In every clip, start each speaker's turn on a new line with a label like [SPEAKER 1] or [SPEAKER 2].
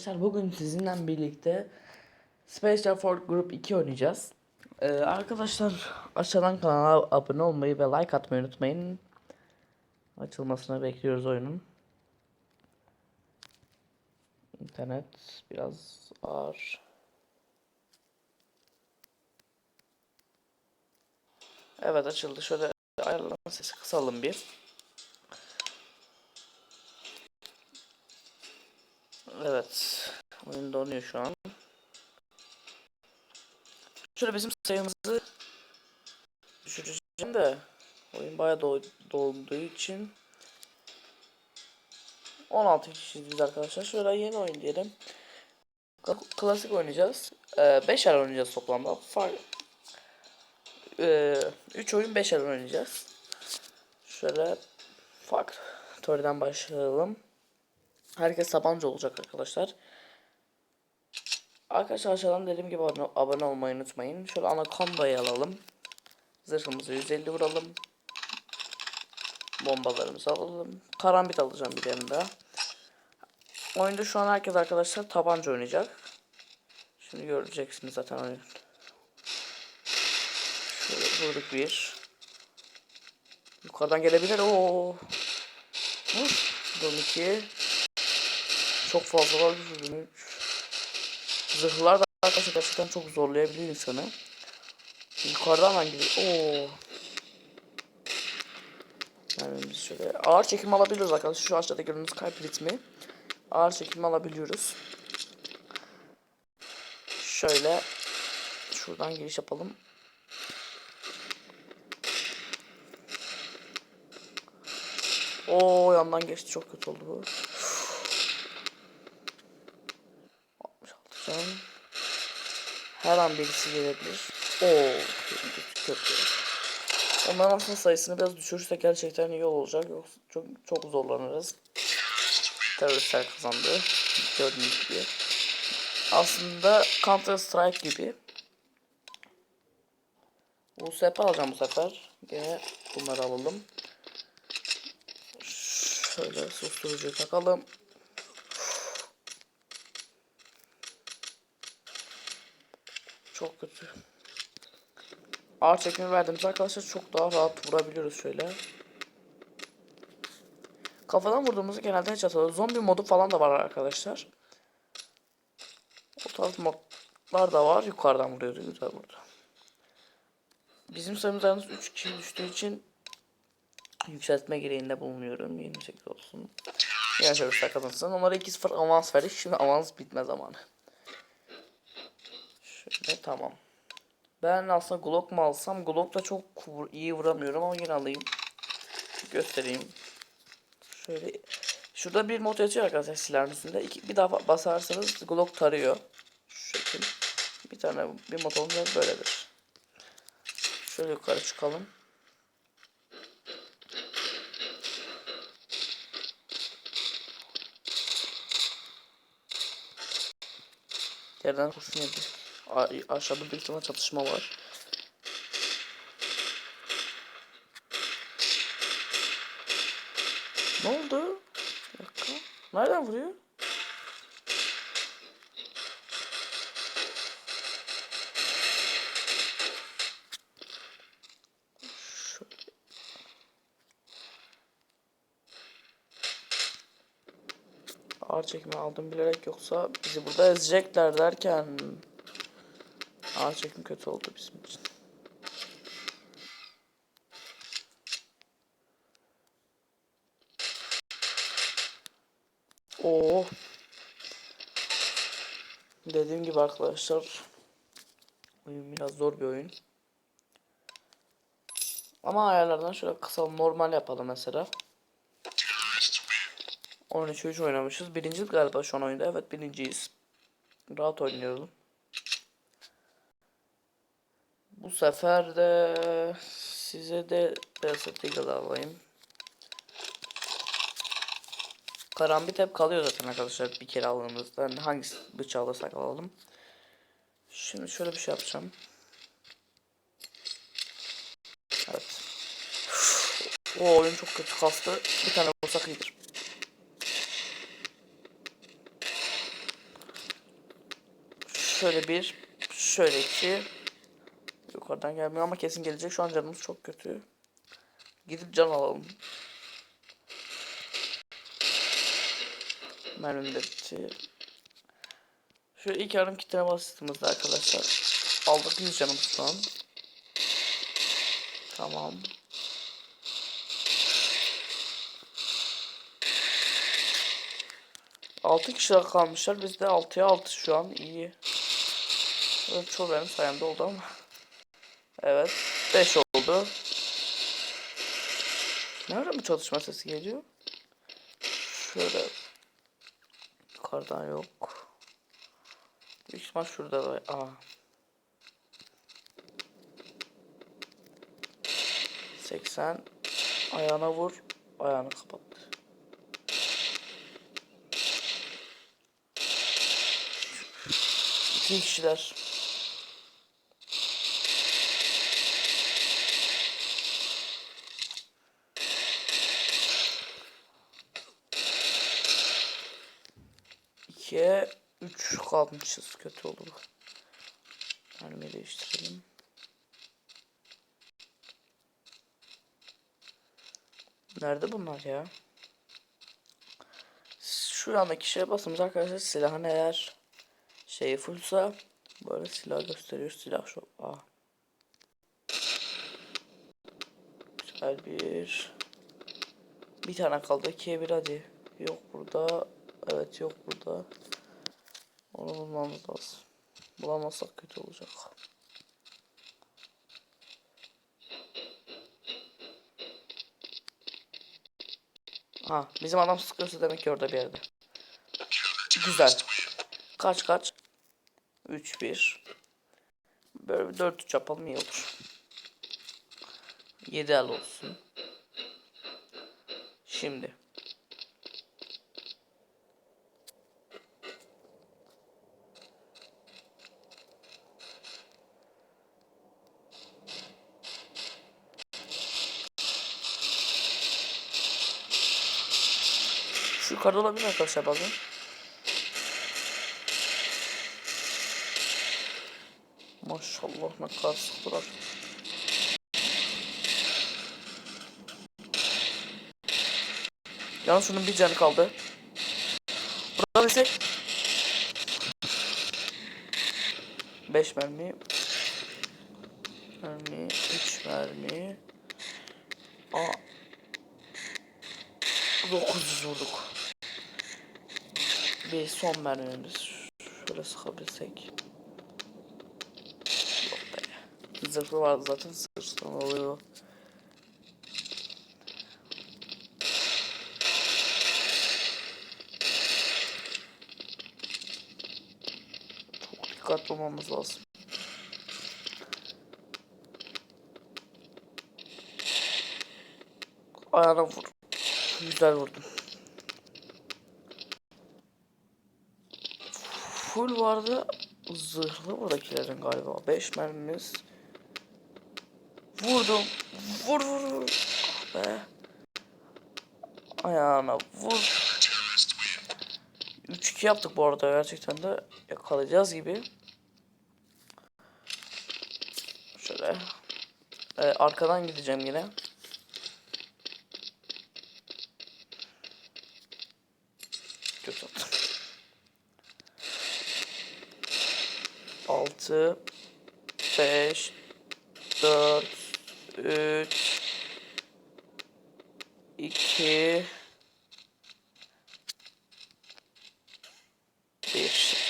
[SPEAKER 1] arkadaşlar bugün sizinle birlikte Space Jam Fort Group 2 oynayacağız. Ee, arkadaşlar aşağıdan kanala abone olmayı ve like atmayı unutmayın. Açılmasını bekliyoruz oyunun. İnternet biraz ağır. Evet açıldı. Şöyle ayarlama sesi kısalım bir. Evet. Oyun donuyor şu an. Şöyle bizim sayımızı düşüreceğim de oyun bayağı do dolduğu için 16 kişiyiz arkadaşlar. Şöyle yeni oyun diyelim. Klasik oynayacağız. 5 el oynayacağız toplamda. Far 3 oyun 5 el oynayacağız. Şöyle Factory'den başlayalım. Herkes tabanca olacak arkadaşlar. Arkadaşlar aşağıdan dediğim gibi abone, olmayı unutmayın. Şöyle anakondayı alalım. Zırhımızı 150 vuralım. Bombalarımızı alalım. Karambit alacağım bir daha. Oyunda şu an herkes arkadaşlar tabanca oynayacak. Şimdi göreceksiniz zaten oyun. Şöyle vurduk bir. Yukarıdan gelebilir. Oo. Vur. Dur iki. Çok fazla var. Üç. Zırhlar da arkadaşlar gerçekten çok zorlayabiliyor insanı. Yukarıdan hangi? Oo. Yani biz şöyle ağır çekim alabiliyoruz arkadaşlar. Şu aşağıda gördüğünüz kalp ritmi. Ağır çekim alabiliyoruz. Şöyle şuradan giriş yapalım. Oo yandan geçti çok kötü oldu bu. 66 can. Her an birisi gelebilir. Oo kötü. Onların aslında sayısını biraz düşürürsek gerçekten iyi olacak. Yoksa çok çok zorlanırız. Teröristler kazandı. Gördüğünüz gibi. Aslında Counter Strike gibi. USP alacağım bu sefer. Gene bunları alalım. Şöyle susturucuyu takalım. Çok kötü. Ağır çekimi verdiğimiz arkadaşlar çok daha rahat vurabiliyoruz şöyle. Kafadan vurduğumuzu genelde hiç atıyoruz. Zombi modu falan da var arkadaşlar. O tarz modlar da var. Yukarıdan vuruyoruz. Güzel burada. Bizim sayımız yalnız 3 kişi düştüğü için yükseltme gereğinde bulunuyorum. 28 olsun. Gerçekten kazansın. Onlara 2-0 avans verdik. Şimdi avans bitme zamanı. Şöyle tamam. Ben aslında Glock mu alsam? Glock'la çok vur- iyi vuramıyorum ama yine alayım. Göstereyim. Şöyle şurada bir mod yazıyor arkadaşlar silahın üstünde. İki, bir daha basarsanız Glock tarıyor. Şu şekil. Bir tane bir mod olunca böyledir. Şöyle yukarı çıkalım. Yerden kurşun yedi. Aşağıda büyük ihtimal çatışma var. Ne oldu? Bir dakika. Nereden vuruyor? Ağır çekimi aldım bilerek yoksa bizi burada ezecekler derken ağır çekim kötü oldu bizim için. Oo. Dediğim gibi arkadaşlar oyun biraz zor bir oyun. Ama ayarlardan şöyle kısalım normal yapalım mesela. 13 3 oynamışız. Birinciyiz galiba şu an oyunda. Evet birinciyiz. Rahat oynayalım. Bu sefer de size de Desert Eagle alayım. Karambit hep kalıyor zaten arkadaşlar bir kere aldığımızda. Yani hangi bıçağı alırsak alalım. Şimdi şöyle bir şey yapacağım. Evet. O oyun çok kötü kastı. Bir tane vursak iyidir. Şöyle bir, şöyle iki. Yukarıdan gelmiyor ama kesin gelecek. Şu an canımız çok kötü. Gidip can alalım. Mermim de bitti. Şu ilk yarım kitleme basitimiz arkadaşlar. Aldık 100 canımız şu an. Tamam. Altı kişi kalmışlar. Biz de 6'ya 6 şu an. iyi. Çoğu benim sayemde oldu ama. Evet. 5 oldu. Nerede bu çalışma sesi geliyor? Şöyle. Yukarıdan yok. Büyük ihtimal şurada da. Aa. Seksen. Ayağına vur. Ayağını kapattı. İki kişiler. İkiye üç kalmışız. Kötü oldu bu. Mermi değiştirelim. Nerede bunlar ya? Şu andaki şeye basımız arkadaşlar silahın eğer şeyi fullsa böyle silah gösteriyor silah şu. Aa. Güzel bir bir tane kaldı ikiye bir hadi. Yok burada. Evet yok burada. Onu bulmamız lazım. Bulamazsak kötü olacak. Ha bizim adam sıkıyorsa demek ki orada bir yerde. Güzel. Kaç kaç? 3-1. Böyle bir 4-3 yapalım iyi olur. 7 el olsun. Şimdi. Şu yukarıda olabilir arkadaşlar bakın. Maşallah ne kadar sıktılar. Yalnız şunun bir canı kaldı. Burada bize 5 mermi mermi 3 mermi Aa 900 vurduk. Bir son mermimiz. Şöyle sıkabilsek. Yok be. Zırhlı var zaten sırsın oluyor. Çok dikkatli olmamız lazım. Ayağına vur. Güzel vurdum. Full vardı. Zırhlı buradakilerin galiba. 5 mermimiz. Vurdum. Vur vur vur. Ah be. Ayağına vur. 3-2 yaptık bu arada gerçekten de yakalayacağız gibi. Şöyle. Ee, arkadan gideceğim yine. Kötü attım. 6 5 4 3 2 1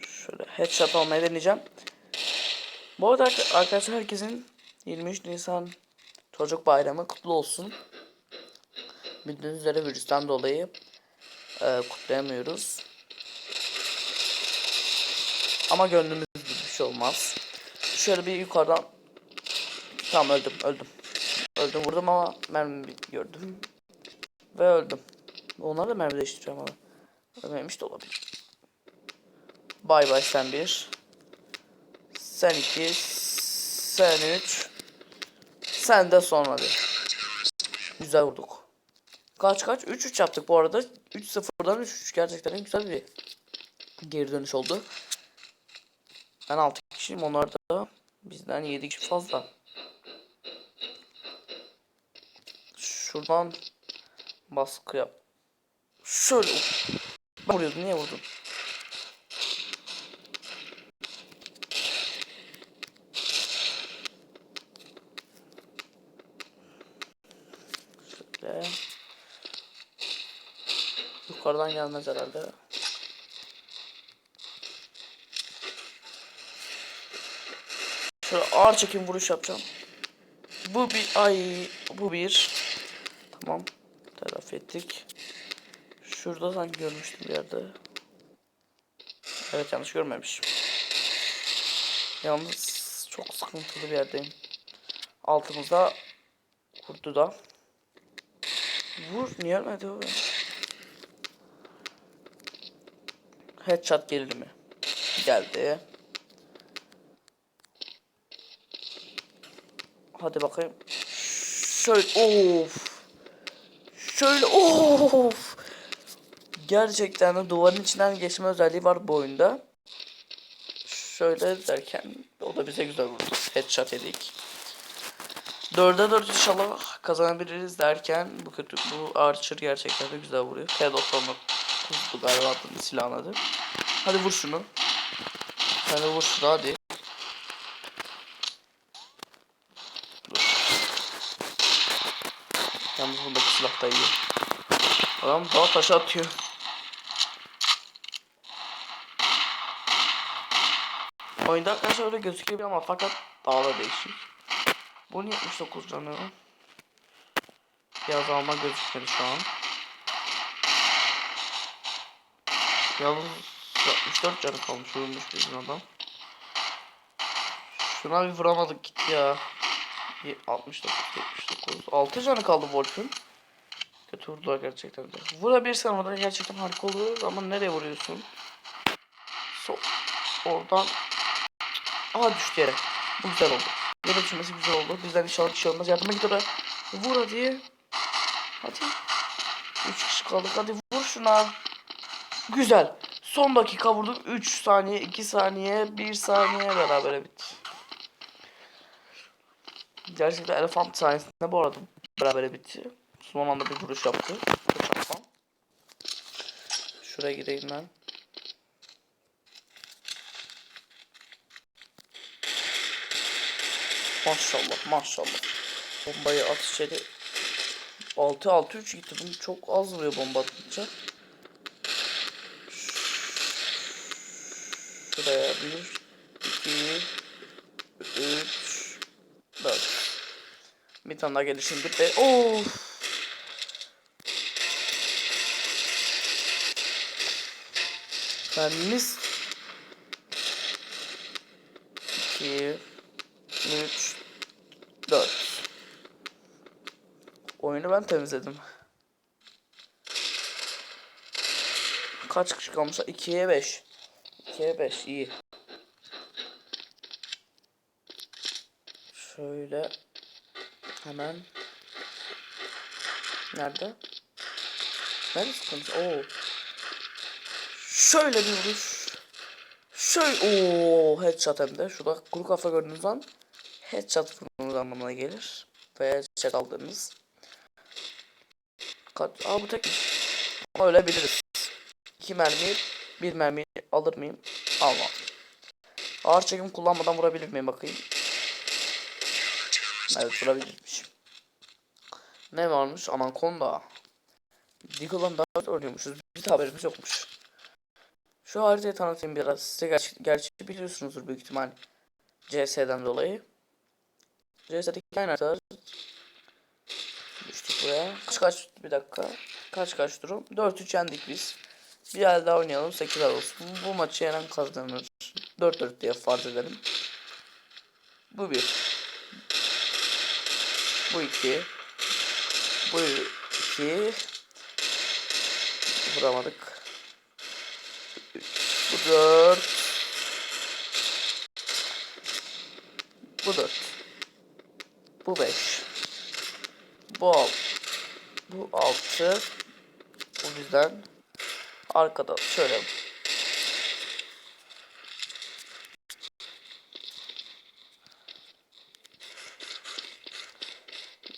[SPEAKER 1] Şöyle headshot almayı deneyeceğim. Bu arada arkadaşlar herkesin 23 Nisan Çocuk Bayramı kutlu olsun. Bildiğiniz üzere virüsten dolayı e, kutlayamıyoruz. Ama gönlümüz bir şey olmaz. Şöyle bir yukarıdan Tamam öldüm öldüm. Öldüm vurdum ama mermi gördüm. Ve öldüm. Onları da mermi değiştireceğim ama. Ölmemiş de olabilir. Bay bay sen bir. Sen iki. Sen üç. Sen de sonra bir. güzel vurduk. Kaç kaç? 3-3 yaptık bu arada. 3-0'dan 3-3 gerçekten güzel bir geri dönüş oldu. Ben 6 kişiyim onlar da bizden 7 kişi fazla. Şuradan baskı yap. Şöyle. Ben vuruyordum niye vurdun? Şöyle. Yukarıdan gelmez herhalde. Şöyle ağır çekim vuruş yapacağım. Bu bir ay bu bir. Tamam. Telafi ettik. Şurada sanki görmüştüm bir yerde. Evet yanlış görmemişim. Yalnız çok sıkıntılı bir yerdeyim. Altımızda kurdu da. Vur niye ölmedi o be? Headshot gelir mi? Geldi. Hadi bakayım. Şöyle of. Şöyle of. Gerçekten de duvarın içinden geçme özelliği var bu oyunda. Şöyle derken o da bize güzel vurdu. Headshot yedik. 4'e 4 inşallah kazanabiliriz derken bu kötü bu Archer gerçekten de güzel vuruyor. T90'ı kuzdu galiba silahın adı. Hadi vur şunu. Sen de vur şunu hadi. Yalnız bundaki silah da iyi. Adam dağ taşı atıyor. Oyunda arkadaşlar öyle gözüküyor ama fakat daha da değişik. Bu 79 canı. Bir azalma gözükmedi şu an. Yalnız 64 canı kalmış ölmüş bizim adam. Şuna bir vuramadık gitti ya. 69, 79. 6 canı kaldı Wolf'un. Kötü vurdular gerçekten de. Vurabilirsen orada gerçekten harika olur ama nereye vuruyorsun? So oradan Aha düştü yere. Bu güzel oldu. Yere düşmesi güzel oldu. Bizden inşallah bir şey olmaz. Yardıma git oraya. Vur hadi. Hadi. 3 kişi kaldık. Hadi vur şuna. Güzel. Son dakika vurduk. 3 saniye, 2 saniye, 1 saniye beraber bitti. Gerçekten Elefant sayesinde bu arada beraber bitti. Son anda bir vuruş yaptı. Şuraya gireyim ben. Maşallah maşallah. Bombayı at içeri. 6 6 3 gitti. Bunu çok az vuruyor bomba atınca. Şuraya 1 2 3 4 Bir tane daha gelir şimdi. Be of. Mermimiz 2 3 4 Oyunu ben temizledim. Kaç kişi kalmış? 2'ye 5. 2'ye 5 iyi. Şöyle hemen Nerede? Nerede sıkıntı? Oo. Şöyle bir vuruş. Şöyle ooo headshot hem de. Şurada kuru kafa gördüğünüz an headshot vurmanız anlamına gelir. Veya headshot aldığınız. Kaç? Aa bu tek. Ama ölebiliriz. İki mermi, bir mermi alır mıyım? Almam. Ağır çekim kullanmadan vurabilir miyim bakayım. Evet vurabilirmişim. Ne varmış? Aman konda. Deagle'dan daha da oynuyormuşuz. De haberimiz yokmuş. Şu haritayı tanıtayım biraz. Size gerçi, gerçi biliyorsunuzdur büyük ihtimal. CS'den dolayı. CS'deki aynı haritalar. Düştük buraya. Kaç kaç bir dakika. Kaç kaç durum? 4-3 yendik biz. Bir el daha oynayalım 8 olsun. Bu, maçı yenen kazanır. 4-4 diye farz edelim. Bu bir. Bu iki. Bu iki. Vuramadık. Bu dört. Bu dört. Bu beş. Bu altı. Bu 6. Bu bizden. Arkada şöyle.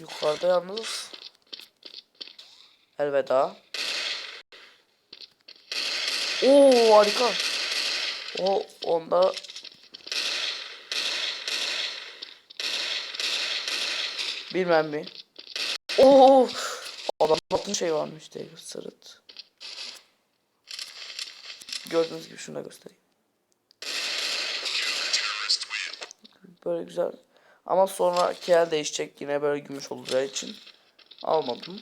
[SPEAKER 1] Yukarıda yalnız elveda. Oo harika. O onda bilmem mi. Oo adam altın şey varmış diye sırıt. Gördüğünüz gibi şunu da göstereyim. Böyle güzel. Ama sonra kel değişecek yine böyle gümüş olacağı için almadım.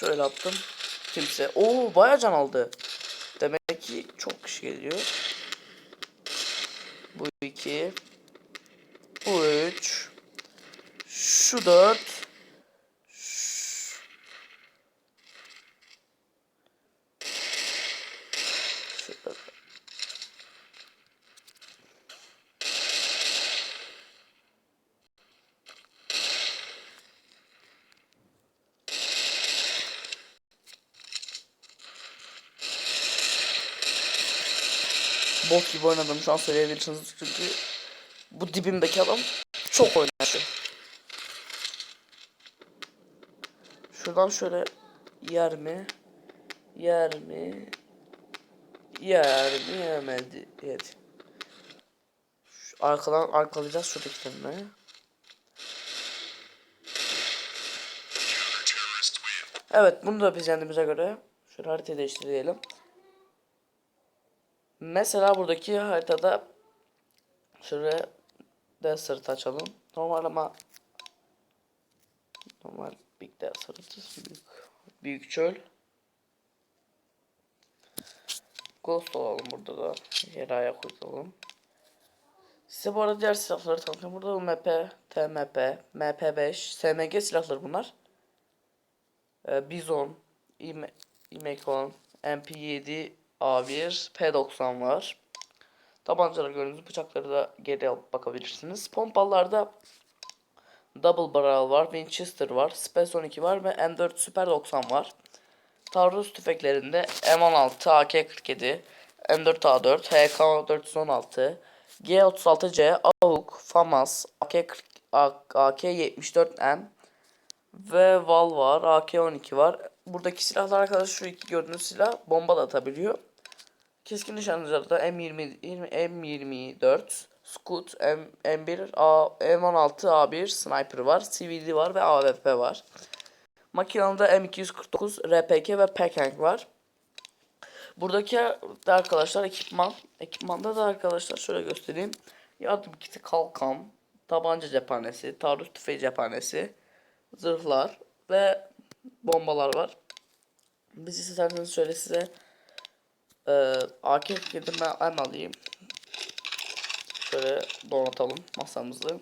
[SPEAKER 1] Şöyle attım. Kimse. Oo bayağı can aldı. Demek ki çok kişi geliyor. Bu iki. Bu üç. Şu dört. Şu- Şöyle. Bok gibi oynadım şu an söyleyebilirsiniz çünkü bu dibimdeki adam çok oynaşı. Şuradan şöyle yer mi? Yer mi? Yer mi? Yemedi. Yedi. Şu arkadan arkalayacağız şuradakilerini. Evet bunu da biz kendimize göre şöyle haritayı değiştirelim. Mesela buradaki haritada şöyle desert açalım. Normal ama normal big desert büyük büyük çöl. Ghost olalım burada da. Yeraya koyalım. Size bu arada diğer silahları tanıtayım. Burada UMP, TMP, MP5, SMG silahları bunlar. Ee, Bizon, İme- İmekon, MP7, A1, P90 var. Tabancalar gördüğünüz bıçakları da geri alıp bakabilirsiniz. Pompalarda Double Barrel var, Winchester var, Space 12 var ve M4 Super 90 var. Taarruz tüfeklerinde M16, AK-47, M4A4, HK416, G36C, AUK, FAMAS, AK-40 AK-74M ve Val var, AK-12 var. Buradaki silahlar arkadaşlar şu iki gördüğünüz silah bomba da atabiliyor. Keskin nişancılarda M20, M24, Scout, M, M1, A, M16, A1, Sniper var, CVD var ve AWP var. Makinamda M249, RPG ve Pekang var. Buradaki de arkadaşlar ekipman. Ekipmanda da arkadaşlar şöyle göstereyim. Yardım kiti kalkan, tabanca cephanesi, taarruz tüfeği cephanesi, zırhlar ve bombalar var. Biz isterseniz şöyle size e, AK-47 ben, ben alayım. Şöyle donatalım masamızı.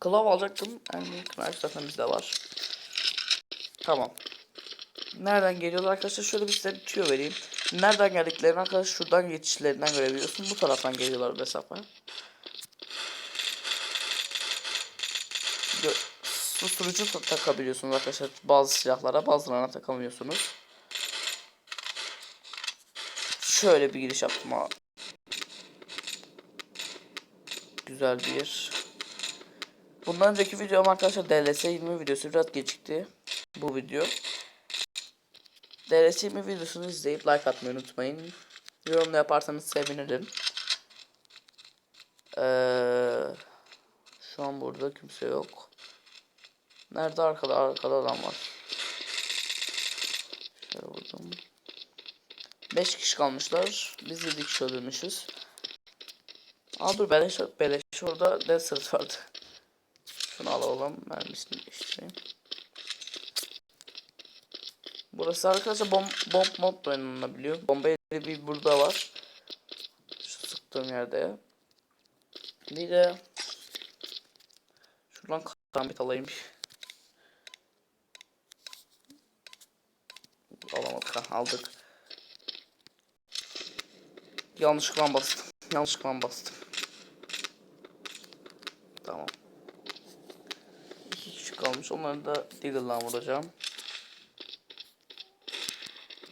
[SPEAKER 1] Klav alacaktım. Yani knife zaten bizde var. Tamam. Nereden geliyorlar arkadaşlar? Şöyle bir size bir tüyo vereyim. Nereden geldiklerini arkadaşlar şuradan geçişlerinden görebiliyorsun. Bu taraftan geliyorlar. Gö- Susturucu ta- takabiliyorsunuz arkadaşlar bazı silahlara bazılarına takamıyorsunuz. Şöyle bir giriş yaptım abi. Güzel bir. Bundan önceki videom arkadaşlar DLS 20 videosu biraz gecikti. Bu video. DLS 20 videosunu izleyip like atmayı unutmayın. Yorum da yaparsanız sevinirim. Ee, şu an burada kimse yok. Nerede arkada? Arkada adam var. Şöyle vurdum. 5 kişi kalmışlar. Biz 7 kişi öldürmüşüz. Aa dur beleş, beleş orada desert vardı. Şunu alalım. Mermisini değiştireyim. Burası arkadaşlar bom bomb mod oynanabiliyor. Bomba yeri bir burada var. Şu sıktığım yerde. Bir de şuradan karambit alayım. Alamadık ha aldık. Yanlışlıkla bastım. Yanlışlıkla bastım. Tamam. küçük kalmış. Onları da Deagle'dan vuracağım.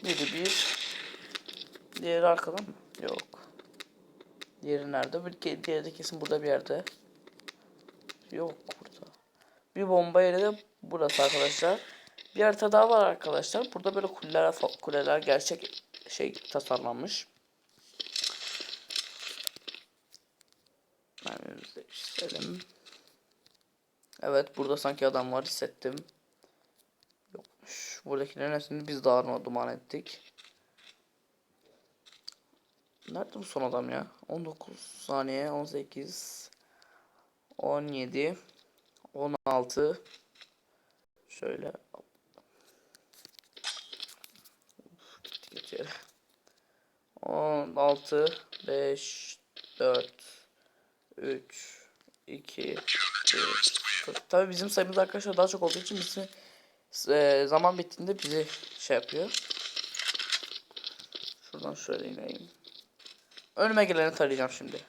[SPEAKER 1] Biri bir. Diğeri arkadan mı? Yok. Diğeri nerede? Bir, diğeri de kesin burada bir yerde. Yok burada. Bir bomba yeri de burası arkadaşlar. Bir harita daha var arkadaşlar. Burada böyle kuleler, kuleler gerçek şey tasarlanmış. Değiştirelim. Evet burada sanki adam var hissettim. Yokmuş. Buradakilerin hepsini biz dağına duman ettik. Nerede bu son adam ya? 19 saniye 18 17 16 Şöyle Uf, gitti gitti yere. 16 5 4 3 2 1 Tabi bizim sayımız arkadaşlar daha çok olduğu için bizi e, zaman bittiğinde bizi şey yapıyor. Şuradan şöyle ineyim. Önüme geleni tarayacağım şimdi.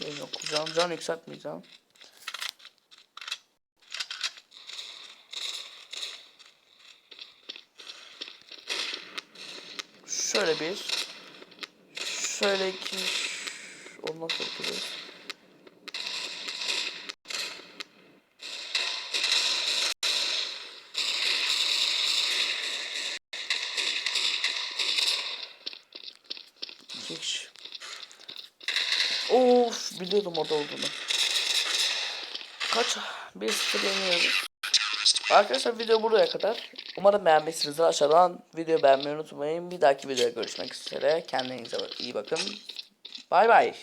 [SPEAKER 1] Benim okuyacağım. Can yükseltmeyeceğim. Şöyle bir. Şöyle iki. Olmaz yapıyoruz. İki kişi. Of biliyordum orada olduğunu. Kaç? Bir sıfır yeniyoruz. Arkadaşlar video buraya kadar. Umarım beğenmişsinizdir. Aşağıdan video beğenmeyi unutmayın. Bir dahaki videoya görüşmek üzere. Kendinize iyi bakın. Bay bay.